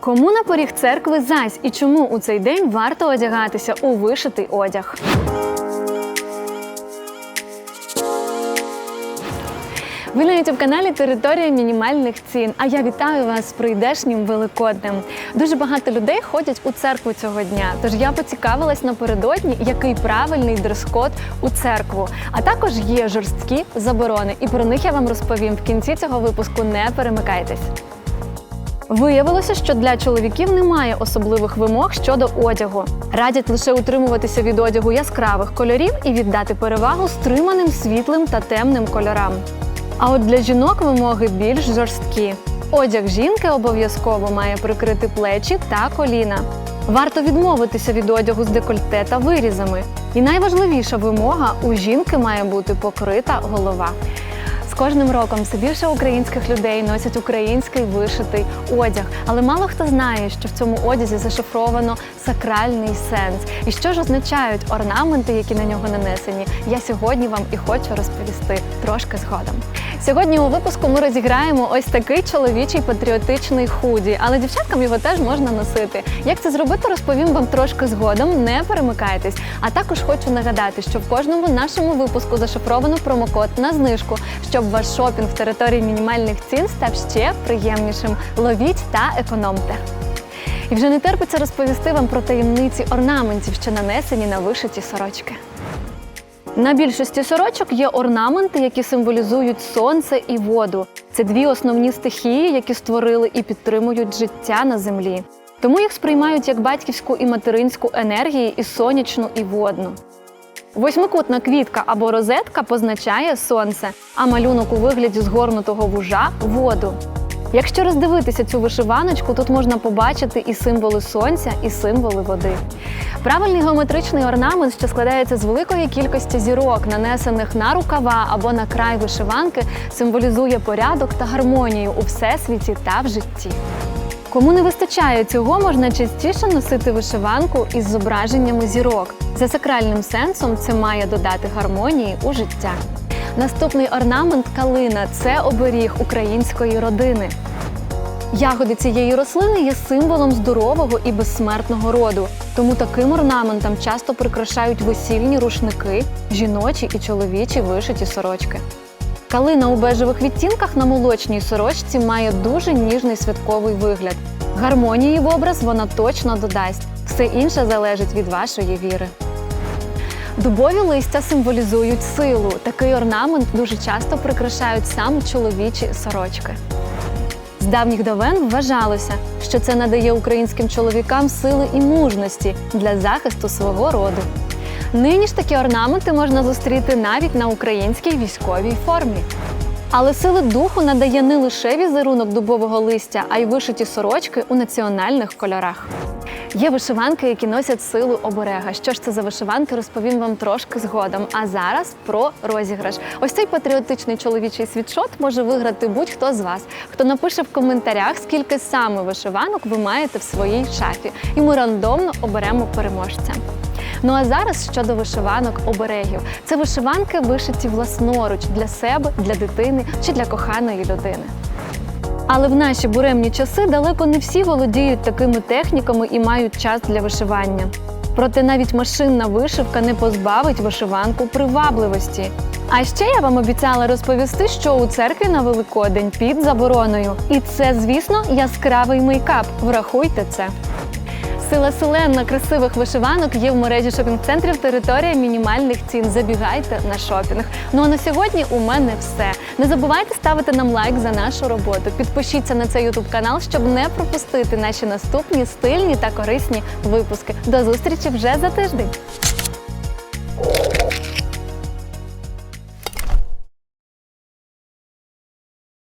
Кому на поріг церкви зась і чому у цей день варто одягатися у вишитий одяг? Ви на youtube каналі Територія мінімальних цін. А я вітаю вас з прийдешнім великоднем. Дуже багато людей ходять у церкву цього дня. Тож я поцікавилась напередодні, який правильний дрес-код у церкву. А також є жорсткі заборони, і про них я вам розповім в кінці цього випуску. Не перемикайтесь. Виявилося, що для чоловіків немає особливих вимог щодо одягу. Радять лише утримуватися від одягу яскравих кольорів і віддати перевагу стриманим світлим та темним кольорам. А от для жінок вимоги більш жорсткі. Одяг жінки обов'язково має прикрити плечі та коліна. Варто відмовитися від одягу з декольте та вирізами. І найважливіша вимога у жінки має бути покрита голова. Кожним роком все більше українських людей носять український вишитий одяг, але мало хто знає, що в цьому одязі зашифровано сакральний сенс. І що ж означають орнаменти, які на нього нанесені. Я сьогодні вам і хочу розповісти трошки згодом. Сьогодні у випуску ми розіграємо ось такий чоловічий патріотичний худі, але дівчаткам його теж можна носити. Як це зробити, розповім вам трошки згодом. Не перемикайтесь. А також хочу нагадати, що в кожному нашому випуску зашифровано промокод на знижку, щоб ваш шопінг в території мінімальних цін став ще приємнішим. Ловіть та економте. І вже не терпиться розповісти вам про таємниці орнаментів, що нанесені на вишиті сорочки. На більшості сорочок є орнаменти, які символізують сонце і воду. Це дві основні стихії, які створили і підтримують життя на землі. Тому їх сприймають як батьківську і материнську енергії, і сонячну, і водну. Восьмикутна квітка або розетка позначає сонце, а малюнок у вигляді згорнутого вужа воду. Якщо роздивитися цю вишиваночку, тут можна побачити і символи сонця, і символи води. Правильний геометричний орнамент, що складається з великої кількості зірок, нанесених на рукава або на край вишиванки, символізує порядок та гармонію у всесвіті та в житті. Кому не вистачає цього, можна частіше носити вишиванку із зображеннями зірок. За сакральним сенсом це має додати гармонії у життя. Наступний орнамент калина це оберіг української родини. Ягоди цієї рослини є символом здорового і безсмертного роду, тому таким орнаментом часто прикрашають весільні рушники, жіночі і чоловічі вишиті сорочки. Калина у бежевих відтінках на молочній сорочці має дуже ніжний святковий вигляд. Гармонії в образ вона точно додасть. Все інше залежить від вашої віри. Дубові листя символізують силу. Такий орнамент дуже часто прикрашають саме чоловічі сорочки. З давніх давен вважалося, що це надає українським чоловікам сили і мужності для захисту свого роду. Нині ж такі орнаменти можна зустріти навіть на українській військовій формі. Але сили духу надає не лише візерунок дубового листя, а й вишиті сорочки у національних кольорах. Є вишиванки, які носять силу оберега. Що ж це за вишиванки, розповім вам трошки згодом. А зараз про розіграш. Ось цей патріотичний чоловічий світшот може виграти будь-хто з вас, хто напише в коментарях, скільки саме вишиванок ви маєте в своїй шафі, і ми рандомно оберемо переможця. Ну а зараз щодо вишиванок оберегів. Це вишиванки вишиті власноруч для себе, для дитини чи для коханої людини. Але в наші буремні часи далеко не всі володіють такими техніками і мають час для вишивання. Проте навіть машинна вишивка не позбавить вишиванку привабливості. А ще я вам обіцяла розповісти, що у церкві на Великодень під забороною. І це, звісно, яскравий мейкап. Врахуйте це. Сила селена красивих вишиванок є в мережі шопінг-центрів територія мінімальних цін. Забігайте на шопінг. Ну а на сьогодні у мене все. Не забувайте ставити нам лайк за нашу роботу. Підпишіться на цей ютуб канал, щоб не пропустити наші наступні стильні та корисні випуски. До зустрічі вже за тиждень.